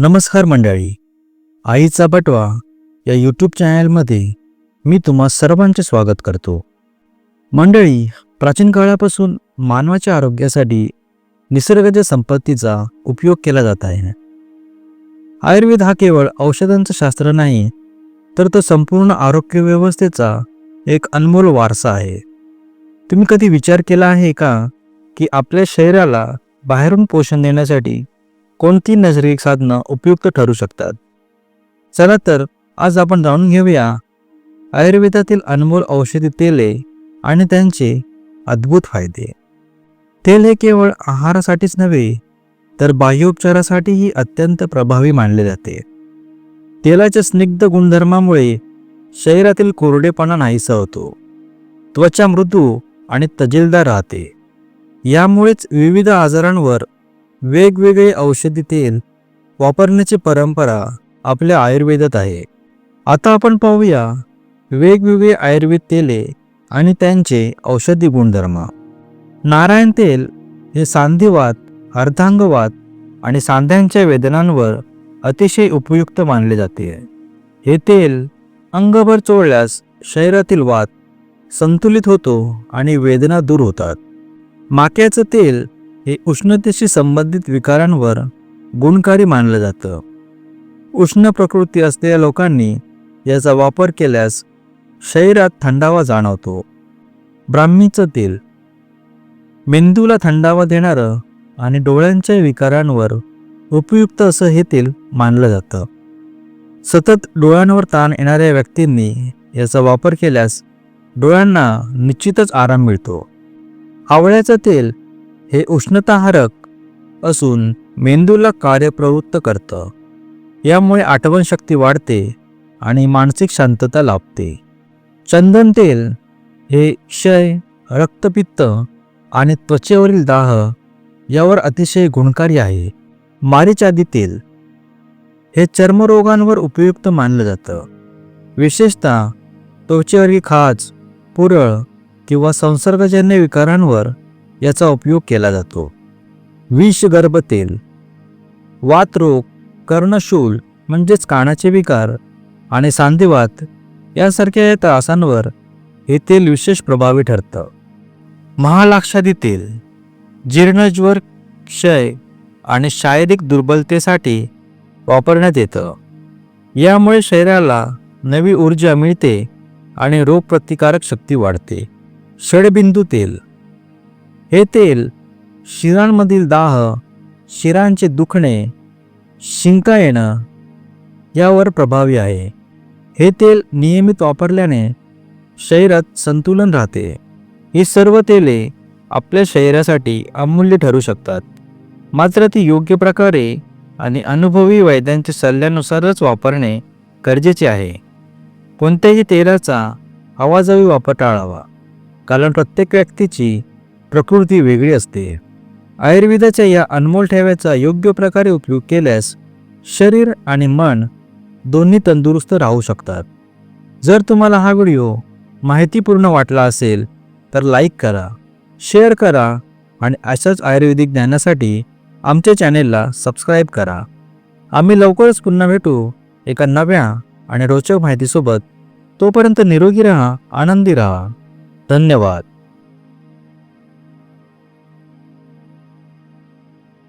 नमस्कार मंडळी. आईचा बटवा या यूट्यूब चॅनलमध्ये मी तुम्हा सर्वांचे स्वागत करतो. मंडळी प्राचीन काळापासून मानवाच्या आरोग्यासाठी निसर्गाच्या संपत्तीचा उपयोग केला जात आहे. आयुर्वेद हा केवळ औषधांचं शास्त्र नाही तर तो संपूर्ण आरोग्य व्यवस्थेचा एक अनमोल वारसा आहे. तुम्ही कधी विचार केला आहे का की आपल्या शरीराला बाहेरून पोषण देण्यासाठी कोणती नैसर्गिक साधनं उपयुक्त ठरू शकतात? चला तर आज आपण जाणून घेऊया. आयुर्वेदातील अनमोल औषधी तेले आणि त्यांचे अद्भुत फायदे. तेल हे केवळ आहारासाठीच नव्हे तर बाह्योपचारासाठीही अत्यंत प्रभावी मानले जाते. तेलाच्या स्निग्ध गुणधर्मामुळे शरीरातील कोरडेपणा नाहीसा होतो. त्वचा मृदू आणि तजेलदार राहते. यामुळेच विविध आजारांवर वेगवेगळे औषधी तेल वापरण्याची परंपरा आपल्या आयुर्वेदात आहे. आता आपण पाहूया वेगवेगळे आयुर्वेद तेले आणि त्यांचे औषधी गुणधर्म. नारायण तेल हे सांधिवात अर्धांगवात आणि सांध्यांच्या वेदनांवर अतिशय उपयुक्त मानले जाते. हे तेल अंगभर चोळल्यास शरीरातील वात संतुलित होतो आणि वेदना दूर होतात. माक्याचं तेल हे उष्णतेशी संबंधित विकारांवर गुणकारी मानलं जातं. उष्ण प्रकृती असलेल्या लोकांनी याचा वापर केल्यास शरीरात थंडावा जाणवतो. ब्राह्मीचं तेल. मेंदूला थंडावा देणारं आणि डोळ्यांच्या विकारांवर उपयुक्त असं हे तेल मानलं जातं. सतत डोळ्यांवर ताण येणाऱ्या व्यक्तींनी याचा वापर केल्यास डोळ्यांना निश्चितच आराम मिळतो. आवळ्याचं तेल हे उष्णताहारक असून मेंदूला कार्यप्रवृत्त करतं. यामुळे आठवणशक्ती वाढते आणि मानसिक शांतता लाभते. चंदन तेल हे क्षय रक्तपित्त आणि त्वचेवरील दाह यावर अतिशय गुणकारी आहे. मारीचादी तेल हे चर्मरोगांवर उपयुक्त मानलं जातं. विशेषतः त्वचेवरील खाज पुरळ किंवा संसर्गजन्य विकारांवर याचा उपयोग केला जातो. विषगर्भ तेल वातरोग कर्णशूल म्हणजेच कानाचे विकार आणि सांधिवात यासारख्या त्रासांवर हे तेल विशेष प्रभावी ठरतं. महालाक्षादी तेल जीर्णज्वर क्षय आणि शारीरिक दुर्बलतेसाठी वापरण्यात येतं. यामुळे शरीराला नवी ऊर्जा मिळते आणि रोगप्रतिकारक शक्ती वाढते. षडबिंदू तेल हे तेल शिरांमधील दाह शिरांचे दुखणे शिंका येणं यावर प्रभावी आहे. हे तेल नियमित वापरल्याने शरीरात संतुलन राहते. ही सर्व तेले आपल्या शरीरासाठी अमूल्य ठरू शकतात. मात्र ती योग्य प्रकारे आणि अनुभवी वैद्यांच्या सल्ल्यानुसारच वापरणे गरजेचे आहे. कोणत्याही तेलाचा आवाजावी वापर टाळावा. कारण प्रत्येक व्यक्तीची प्रकृती वेगळी असते. आयुर्वेदाच्या या अनमोल ठेव्याचा योग्य प्रकारे उपयोग केल्यास शरीर आणि मन दोन्ही तंदुरुस्त राहू शकतात. जर तुम्हाला हा व्हिडिओ माहितीपूर्ण वाटला असेल तर लाईक करा शेअर करा आणि अशाच आयुर्वेदिक ज्ञानासाठी आमच्या चॅनेलला सबस्क्राईब करा. आम्ही लवकरच पुन्हा भेटू एका नव्या आणि रोचक माहितीसोबत. तोपर्यंत निरोगी राहा आनंदी राहा. धन्यवाद.